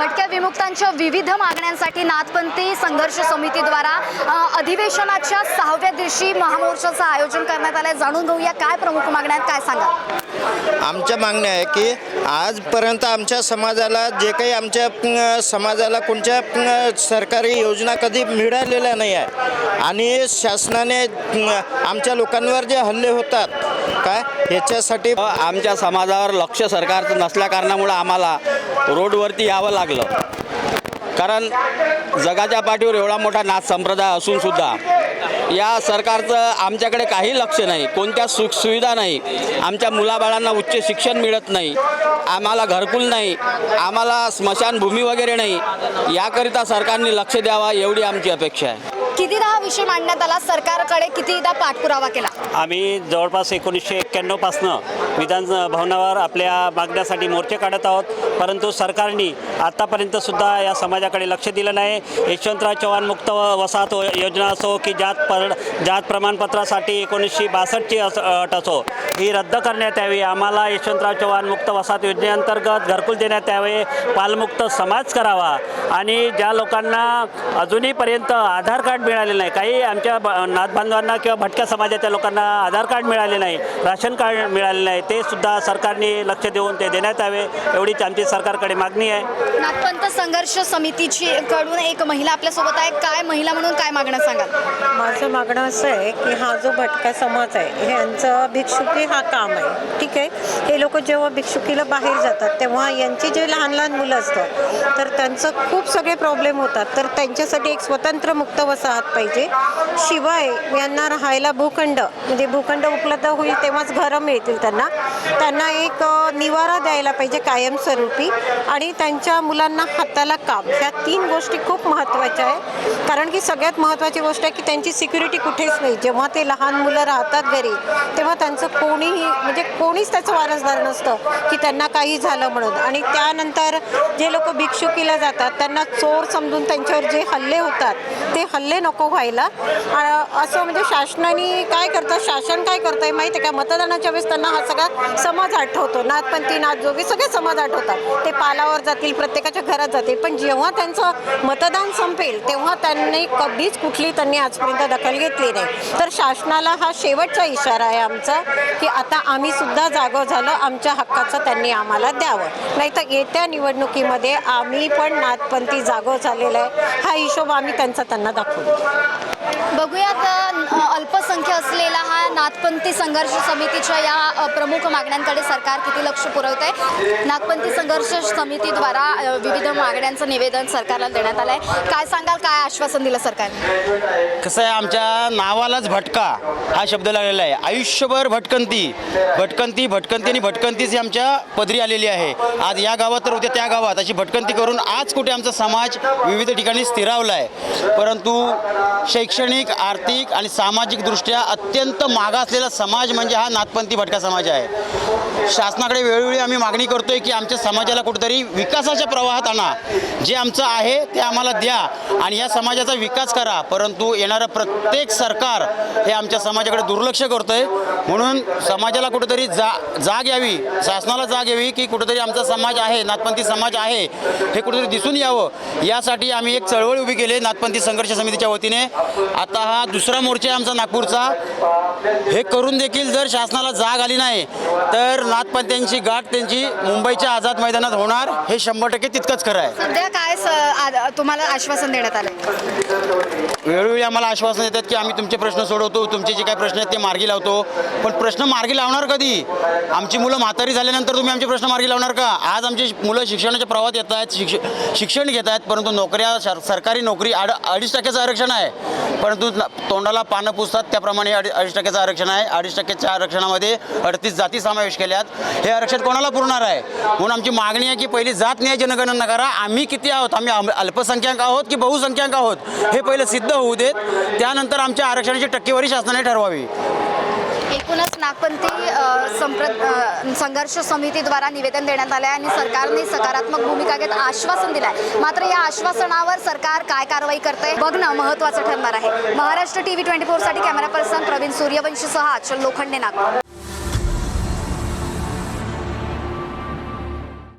भटक्या विमुक्तांच्या विविध मागण्यांसाठी नाथपंथी संघर्ष समितीद्वारा अधिवेशनाच्या सहाव्या दिवशी महामोर्चाचं आयोजन करण्यात आलंय. जाणून घेऊया काय प्रमुख मागण्या आहेत काय सांगा आमच्या मागण्या आहे की आजपर्यंत आमच्या समाजाला जे काही आमच्या समाजाला कोणत्या सरकारी योजना कधी मिळालेल्या नाही आहे. आणि शासनाने आमच्या लोकांवर जे हल्ले होतात काय? ह्याच्यासाठी आमच्या समाजावर लक्ष सरकारचं नसल्या कारणामुळं आम्हाला रोडवरती यावं लागलं. कारण जगाच्या पाठीवर एवढा मोठा नाच संप्रदाय असूनसुद्धा या सरकारचं आमच्याकडे काही लक्ष नाही कोणत्या सुख सुविधा नाही आमच्या मुलाबाळांना उच्च शिक्षण मिळत नाही आम्हाला घरकुल नाही आम्हाला स्मशानभूमी वगैरे नाही याकरिता सरकारने लक्ष द्यावा एवढी आमची अपेक्षा आहे. कितीदा हा विषय मांडण्यात आला? सरकारकडे कितीदा पाठपुरावा केला? आम्ही जवळपास एकोणीसशे एक्क्याण्णवपासनं विधान भवनावर आपल्या मागण्यासाठी मोर्चे काढत आहोत. परंतु सरकारने आत्तापर्यंतसुद्धा या समाजाकडे लक्ष दिलं नाही. यशवंतराव चव्हाण मुक्त वसाहत योजना असो की जात पर जात प्रमाणपत्रासाठी एकोणीसशे बासष्टची अस अट असो ही रद्द करण्यात यावी. आम्हाला यशवंतराव चव्हाण मुक्त वसाहत योजनेअंतर्गत घरकुल देण्यात यावे. पालमुक्त समाज करावा. आणि ज्या लोकांना अजूनहीपर्यंत आधार कार्ड मिळाले नाही काही आमच्या ब- नाथबांधवांना किंवा भटक्या समाजाच्या लोकांना आधार कार्ड मिळाले नाही राशन कार्ड मिळाले नाही ते सुद्धा सरकारने लक्ष देऊन ते देण्यात यावे एवढीच आमची सरकारकडे मागणी आहे. नाथपंथ संघर्ष समितीची कडून एक महिला आपल्यासोबत आहे. काय महिला म्हणून काय मागणं सांगाल? माझं मागणं असं आहे की हा जो भटका समाज आहे ह्यांचं भिक्षुकी हा काम आहे. ठीक आहे? हे लोक जेव्हा भिक्षुकीला बाहेर जातात तेव्हा यांची जे लहान लहान मुलं असतात तर त्यांचं खूप सगळे प्रॉब्लेम होतात. तर त्यांच्यासाठी एक स्वतंत्र मुक्त वसाहत पाहिजे. शिवाय यांना राहायला भूखंड म्हणजे भूखंड उपलब्ध होईल तेव्हाच घरं मिळतील त्यांना. त्यांना एक निवारा द्यायला पाहिजे कायमस्वरूपी आणि त्यांच्या मुलांना हाताला काम. ह्या तीन गोष्टी खूप महत्त्वाच्या आहे कारण की सगळ्यात महत्त्वाची गोष्ट आहे की त्यांची सिक्युरिटी कुठेच नाही. जेव्हा ते लहान मुलं राहतात घरी तेव्हा त्यांचं कोणीही म्हणजे कोणीच त्याचं वारसदार नसतं की त्यांना काही झालं म्हणून. आणि त्यानंतर जे लोक भिक्षुकीला जातात त्यांना चोर समजून त्यांच्यावर जे हल्ले होतात ते हल्ले नको व्हायला. असं म्हणजे शासनाने काय करतं शासन काय करतंय माहिती आहे का? मतदानाच्या वेळेस त्यांना हा सगळा समाज आठवतो. नाथपंथी नाथजोगी सगळे समाज आठवतात. ते पालावर जातील प्रत्येकाच्या घरात जातील. पण जेव्हा त्यांचं मतदान संपेल तेव्हा त्यांनी कधीच कुठली त्यांनी आजपर्यंत दखल घेतली नाही. तर शासनाला हा शेवटचा इशारा आहे आमचा की आता आम्ही सुद्धा जागो झालं आमच्या हक्काचं त्यांनी आम्हाला द्यावं. नाही तर येत्या निवडणुकीमध्ये आम्ही पण नाथपंथी जागो झालेला आहे. हा हिशोब आम्ही त्यांचा त्यांना दाखवू. बघूयात अल्पसंख्य असलेला हा नाथपंथी संघर्ष समितीच्या या प्रमुख मागण्यांकडे सरकार किती लक्ष पुरवत आहे नागपंथी संघर्ष समितीद्वारा विविध मागण्यांचं निवेदन सरकारला देण्यात आलं आहे काय सांगाल काय आश्वासन दिलं सरकारने? कसं आहे आमच्या नावालाच भटका हा शब्द लागलेला आहे. आयुष्यभर भटकंती भटकंती भटकंती आणि भटकंतीच आमच्या पदरी आलेली आहे. आज या गावात तर उद्या त्या गावात. अशी भटकंती करून आज कुठे आमचा समाज विविध ठिकाणी स्थिरावला आहे परंतु शैक्षणिक शैक्षणिक आर्थिक आणि सामाजिकदृष्ट्या अत्यंत मागासलेला समाज म्हणजे हा नाथपंथी भटका समाज आहे. शासनाकडे वेळोवेळी आम्ही मागणी करतोय की आमच्या समाजाला कुठेतरी विकासाच्या प्रवाहात आणा. जे आमचं आहे ते आम्हाला द्या आणि या समाजाचा विकास करा. परंतु येणारं प्रत्येक सरकार हे आमच्या समाजाकडे दुर्लक्ष करतोय. म्हणून समाजाला कुठेतरी जा जाग यावी. शासनाला जाग यावी की कुठेतरी आमचा समाज आहे नाथपंथी समाज आहे हे कुठेतरी दिसून यावं. यासाठी आम्ही एक चळवळ उभी केली नाथपंथी संघर्ष समितीच्या वतीने. आता हा दुसरा मोर्चा आहे आमचा नागपूरचा. हे करून देखील जर शासनाला जाग आली नाही तर नाथपंथ्यांची गाठ त्यांची मुंबईच्या आझाद मैदानात होणार हे शंभर टक्के तितकंच खरं आहे. सध्या काय स- आ- तुम्हाला आश्वासन देण्यात आलं वेळोवेळी आम्हाला आश्वासन देतात की आम्ही तुमचे प्रश्न सोडवतो तुमचे जे काही प्रश्न आहेत ते मार्गी लावतो. पण प्रश्न मार्गी लावणार कधी? आमची मुलं म्हातारी झाल्यानंतर तुम्ही आमचे प्रश्न मार्गी लावणार का? आज आमची मुलं शिक्षणाच्या प्रवाहात येत आहेत शिक्ष शिक्षण घेत आहेत परंतु नोकऱ्या सर- सरकारी नोकरी अड अडीच टक्क्याचं आरक्षण आहे. परंतु तोंडाला पानं पुसतात. त्याप्रमाणे अडी अडीच टक्क्याचं आरक्षण आहे. अडीच टक्क्याच्या आरक्षणामध्ये अडतीस जाती समावेश केल्यात. हे आरक्षण कोणाला पुरणार आहे? म्हणून आमची मागणी आहे की पहिली जात न्याय जनगणना करा. आम्ही किती आहोत? आम्ही अम- अल्पसंख्याक आहोत की बहुसंख्याक आहोत? हे पहिलं सिद्ध होऊ देत. त्यानंतर आमच्या आरक्षणाची टक्केवारी शासनाने ठरवावी. एकूणच नागपंथी संप्र संघर्ष समितीद्वारा निवेदन देण्यात आलं आहे आणि सरकारने सकारात्मक भूमिका घेत आश्वासन दिलं आहे मात्र या आश्वासनावर सरकार काय कारवाई करते बघणं महत्त्वाचं ठरणार आहे. महाराष्ट्र टी व्ही ट्वेंटी फोरसाठी कॅमेरा पर्सन प्रवीण सूर्यवंशीसह आचल लोखंडे नागपूर.